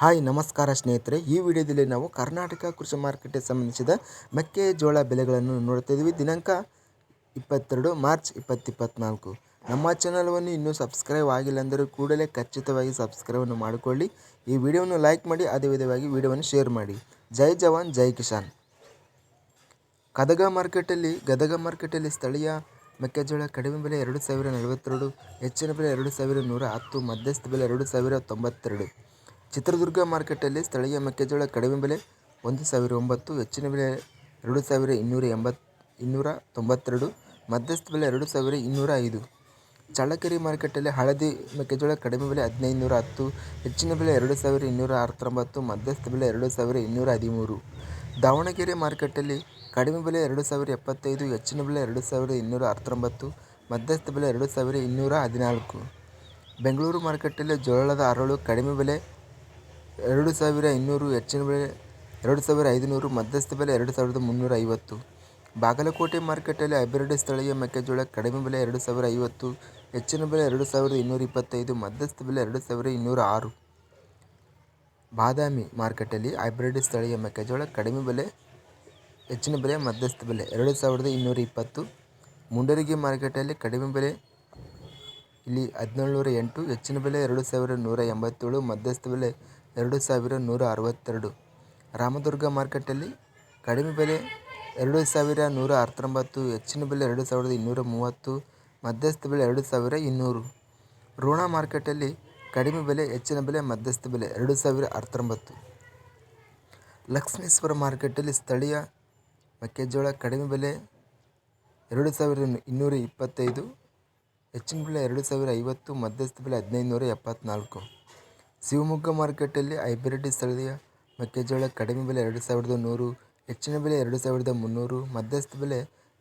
Hi, ನಮಸ್ಕಾರ ಸ್ನೇಹಿತರೆ. ಈ ವಿಡಿಯೋದಲ್ಲಿ ನಾವು ಕರ್ನಾಟಕ ಕೃಷಿ ಮಾರುಕಟ್ಟೆ ಸಂಬಂಧಿಸಿದ ಮೆಕ್ಕೆಜೋಳ ಬೆಲೆಗಳನ್ನು ನೋಡ್ತಾ ಇದ್ದೀವಿ. ದಿನಾಂಕ ಇಪ್ಪತ್ತೆರಡು ಮಾರ್ಚ್ ಇಪ್ಪತ್ತಿಪ್ಪತ್ನಾಲ್ಕು ನಮ್ಮ ಚಾನಲ್ವನ್ನು ಇನ್ನೂ ಸಬ್ಸ್ಕ್ರೈಬ್ ಆಗಿಲ್ಲ ಅಂದರೆ ಕೂಡಲೇ ಖಚಿತವಾಗಿ ಸಬ್ಸ್ಕ್ರೈಬನ್ನು ಮಾಡಿಕೊಳ್ಳಿ. ಈ ವಿಡಿಯೋವನ್ನು ಲೈಕ್ ಮಾಡಿ, ಅದೇ ವಿಧವಾಗಿ ವಿಡಿಯೋವನ್ನು ಶೇರ್ ಮಾಡಿ. ಜೈ ಜವಾನ್, ಜೈ ಕಿಸಾನ್. ಗದಗ ಮಾರ್ಕೆಟಲ್ಲಿ ಗದಗ ಮಾರ್ಕೆಟಲ್ಲಿ ಸ್ಥಳೀಯ ಮೆಕ್ಕೆಜೋಳ ಕಡಿಮೆ ಬೆಲೆ ಎರಡು ಸಾವಿರ ನಲವತ್ತೆರಡು, ಹೆಚ್ಚಿನ ಬೆಲೆ ಎರಡು ಸಾವಿರ ನೂರ ಹತ್ತು, ಮಧ್ಯಸ್ಥ ಬೆಲೆ ಎರಡು ಸಾವಿರ ತೊಂಬತ್ತೆರಡು. ಚಿತ್ರದುರ್ಗ ಮಾರುಕಟ್ಟೆಯಲ್ಲಿ ಸ್ಥಳೀಯ ಮೆಕ್ಕೆಜೋಳ ಕಡಿಮೆ ಬೆಲೆ ಒಂದು ಸಾವಿರ ಒಂಬತ್ತು, ಹೆಚ್ಚಿನ ಬೆಲೆ ಎರಡು ಸಾವಿರ ಇನ್ನೂರ ಎಂಬತ್ತು ಇನ್ನೂರ ತೊಂಬತ್ತೆರಡು, ಮಧ್ಯಸ್ಥ ಬೆಲೆ ಎರಡು ಸಾವಿರ ಇನ್ನೂರ ಐದು. ಚಳ್ಳಕೆರೆ ಮಾರುಕಟ್ಟೆಯಲ್ಲಿ ಹಳದಿ ಮೆಕ್ಕೆಜೋಳ ಕಡಿಮೆ ಬೆಲೆ ಹದಿನೈದು ನೂರ ಹತ್ತು, ಹೆಚ್ಚಿನ ಬೆಲೆ ಎರಡು ಸಾವಿರ ಇನ್ನೂರ ಹತ್ತೊಂಬತ್ತು ಮಧ್ಯಸ್ಥ ಬೆಲೆ ಎರಡು ಸಾವಿರ ಇನ್ನೂರ ಹದಿಮೂರು. ದಾವಣಗೆರೆ ಮಾರುಕಟ್ಟೆಯಲ್ಲಿ ಕಡಿಮೆ ಬೆಲೆ ಎರಡು ಸಾವಿರ ಎಪ್ಪತ್ತೈದು, ಹೆಚ್ಚಿನ ಬೆಲೆ ಎರಡು ಸಾವಿರ ಇನ್ನೂರ ಹತ್ತೊಂಬತ್ತು ಮಧ್ಯಸ್ಥ ಬೆಲೆ ಎರಡು ಸಾವಿರ ಇನ್ನೂರ ಹದಿನಾಲ್ಕು. ಬೆಂಗಳೂರು ಮಾರುಕಟ್ಟೆಯಲ್ಲಿ ಜೋಳದ ಅರಳು ಕಡಿಮೆ ಬೆಲೆ ಎರಡು ಸಾವಿರ ಇನ್ನೂರು ಹೆಚ್ಚಿನ ಬೆಲೆ, ಎರಡು ಸಾವಿರ ಐದುನೂರು ಮಧ್ಯಸ್ಥ ಬೆಲೆ, ಎರಡು ಸಾವಿರದ ಮುನ್ನೂರ ಐವತ್ತು ಬಾಗಲಕೋಟೆ ಮಾರ್ಕೆಟಲ್ಲಿ ಹೈಬ್ರಿಡ್ ಸ್ಥಳೀಯ ಮೆಕ್ಕೆಜೋಳ ಕಡಿಮೆ ಬೆಲೆ, ಎರಡು ಸಾವಿರ ಐವತ್ತು. ಹೆಚ್ಚಿನ ಬೆಲೆ, ಎರಡು ಸಾವಿರದ ಇನ್ನೂರ ಇಪ್ಪತ್ತೈದು. ಮಧ್ಯಸ್ಥ ಬೆಲೆ, ಎರಡು ಸಾವಿರ ಇನ್ನೂರ ಆರು. ಬಾದಾಮಿ ಮಾರ್ಕೆಟಲ್ಲಿ ಹೈಬ್ರಿಡ್ ಸ್ಥಳೀಯ ಮೆಕ್ಕೆಜೋಳ ಕಡಿಮೆ ಬೆಲೆ, ಹೆಚ್ಚಿನ ಬೆಲೆ, ಮಧ್ಯಸ್ಥ ಬೆಲೆ, ಎರಡು ಸಾವಿರದ ಇನ್ನೂರ ಇಪ್ಪತ್ತು ಮುಂಡರಿಗೆ ಮಾರ್ಕೆಟಲ್ಲಿ ಕಡಿಮೆ ಬೆಲೆ, ಇಲ್ಲಿ ಹದಿನೇಳು ನೂರ ಎಂಟು. ಹೆಚ್ಚಿನ ಬೆಲೆ, ಎರಡು ಸಾವಿರದ ನೂರ ಎಂಬತ್ತೇಳು. ಮಧ್ಯಸ್ಥ ಬೆಲೆ ಎರಡು ಸಾವಿರ ನೂರ ಅರವತ್ತೆರಡು. ರಾಮದುರ್ಗ ಮಾರ್ಕೆಟಲ್ಲಿ ಕಡಿಮೆ ಬೆಲೆ ಎರಡು ಸಾವಿರ ನೂರ ಹತ್ತೊಂಬತ್ತು ಹೆಚ್ಚಿನ ಬೆಲೆ ಎರಡು ಸಾವಿರದ ಇನ್ನೂರ ಮೂವತ್ತು, ಮಧ್ಯಸ್ಥ ಬೆಲೆ ಎರಡು ಸಾವಿರ ಇನ್ನೂರು. ರೋಣ ಮಾರ್ಕೆಟಲ್ಲಿ ಕಡಿಮೆ ಬೆಲೆ, ಹೆಚ್ಚಿನ ಬೆಲೆ, ಮಧ್ಯಸ್ಥ ಬೆಲೆ ಎರಡು ಸಾವಿರ ಹತ್ತೊಂಬತ್ತು ಲಕ್ಷ್ಮೇಶ್ವರ ಮಾರ್ಕೆಟಲ್ಲಿ ಸ್ಥಳೀಯ ಮೆಕ್ಕೆಜೋಳ ಕಡಿಮೆ ಬೆಲೆ ಎರಡು ಸಾವಿರದ ಇನ್ನೂರ ಇಪ್ಪತ್ತೈದು, ಹೆಚ್ಚಿನ ಬೆಲೆ ಎರಡು ಸಾವಿರ ಐವತ್ತು, ಮಧ್ಯಸ್ಥ ಬೆಲೆ ಹದಿನೈದು ನೂರ ಎಪ್ಪತ್ತ್ನಾಲ್ಕು ಶಿವಮೊಗ್ಗ ಮಾರ್ಕೆಟಲ್ಲಿ ಹೈಬ್ರಿಡ್ ಸ್ಥಳೀಯ ಮೆಕ್ಕೆಜೋಳ ಕಡಿಮೆ ಬೆಲೆ ಎರಡು ಸಾವಿರದ ನೂರು, ಹೆಚ್ಚಿನ ಬೆಲೆ ಎರಡು ಸಾವಿರದ ಮುನ್ನೂರು, ಮಧ್ಯಸ್ಥ ಬೆಲೆ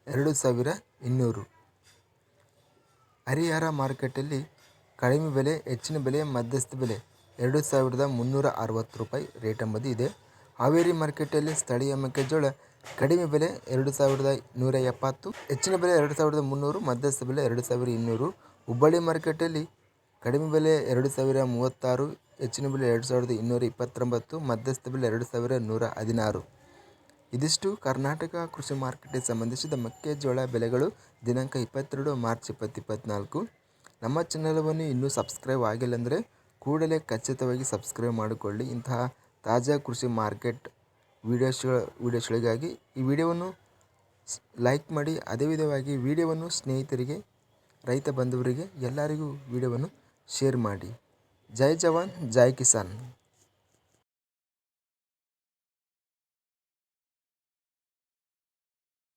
ಎರಡು ಸಾವಿರ ಇನ್ನೂರು. ಹರಿಹರ ಮಾರ್ಕೆಟಲ್ಲಿ ಕಡಿಮೆ ಬೆಲೆ, ಹೆಚ್ಚಿನ ಬೆಲೆ, ಮಧ್ಯಸ್ಥ ಬೆಲೆ ಎರಡು ಸಾವಿರದ ಮುನ್ನೂರ ಅರವತ್ತು ರೂಪಾಯಿ ರೇಟ್ ಎಂಬುದು ಇದೆ. ಹಾವೇರಿ ಮಾರ್ಕೆಟಲ್ಲಿ ಸ್ಥಳೀಯ ಮೆಕ್ಕೆಜೋಳ ಕಡಿಮೆ ಬೆಲೆ ಎರಡು ಸಾವಿರದ ನೂರ ಎಪ್ಪತ್ತು, ಹೆಚ್ಚಿನ ಬೆಲೆ ಎರಡು ಸಾವಿರದ ಮುನ್ನೂರು, ಮಧ್ಯಸ್ಥ ಬೆಲೆ ಎರಡು ಸಾವಿರ ಇನ್ನೂರು. ಹುಬ್ಬಳ್ಳಿ ಮಾರ್ಕೆಟಲ್ಲಿ ಕಡಿಮೆ ಬೆಲೆ ಎರಡು ಸಾವಿರ ಮೂವತ್ತಾರು ಹೆಚ್ಚಿನ ಬೆಲೆ ಎರಡು ಸಾವಿರದ ಇನ್ನೂರ ಇಪ್ಪತ್ತೊಂಬತ್ತು, ಮಧ್ಯಸ್ಥ ಬೆಲೆ ಎರಡು ಸಾವಿರ ನೂರ ಹದಿನಾರು. ಇದಿಷ್ಟು ಕರ್ನಾಟಕ ಕೃಷಿ ಮಾರ್ಕೆಟ್ಗೆ ಸಂಬಂಧಿಸಿದ ಮೆಕ್ಕೆಜೋಳ ಬೆಲೆಗಳು ದಿನಾಂಕ ಇಪ್ಪತ್ತೆರಡು ಮಾರ್ಚ್ ಇಪ್ಪತ್ತು ಇಪ್ಪತ್ತ್ನಾಲ್ಕು. ನಮ್ಮ ಚಾನಲವನ್ನು ಇನ್ನೂ ಸಬ್ಸ್ಕ್ರೈಬ್ ಆಗಿಲ್ಲ ಅಂದರೆ ಕೂಡಲೇ ಖಚಿತವಾಗಿ ಸಬ್ಸ್ಕ್ರೈಬ್ ಮಾಡಿಕೊಳ್ಳಿ. ಇಂತಹ ತಾಜಾ ಕೃಷಿ ಮಾರ್ಕೆಟ್ ವಿಡಿಯೋಸ್ ವೀಡಿಯೋಸ್ಗಳಿಗಾಗಿ ಈ ವಿಡಿಯೋವನ್ನು ಲೈಕ್ ಮಾಡಿ. ಅದೇ ವಿಧವಾಗಿ ವಿಡಿಯೋವನ್ನು ಸ್ನೇಹಿತರಿಗೆ, ರೈತ ಬಂಧುವರಿಗೆ ಎಲ್ಲರಿಗೂ ವಿಡಿಯೋವನ್ನು ಶೇರ್ ಮಾಡಿ. ಜೈ ಜವಾನ್ ಜೈ ಕಿಸಾನ್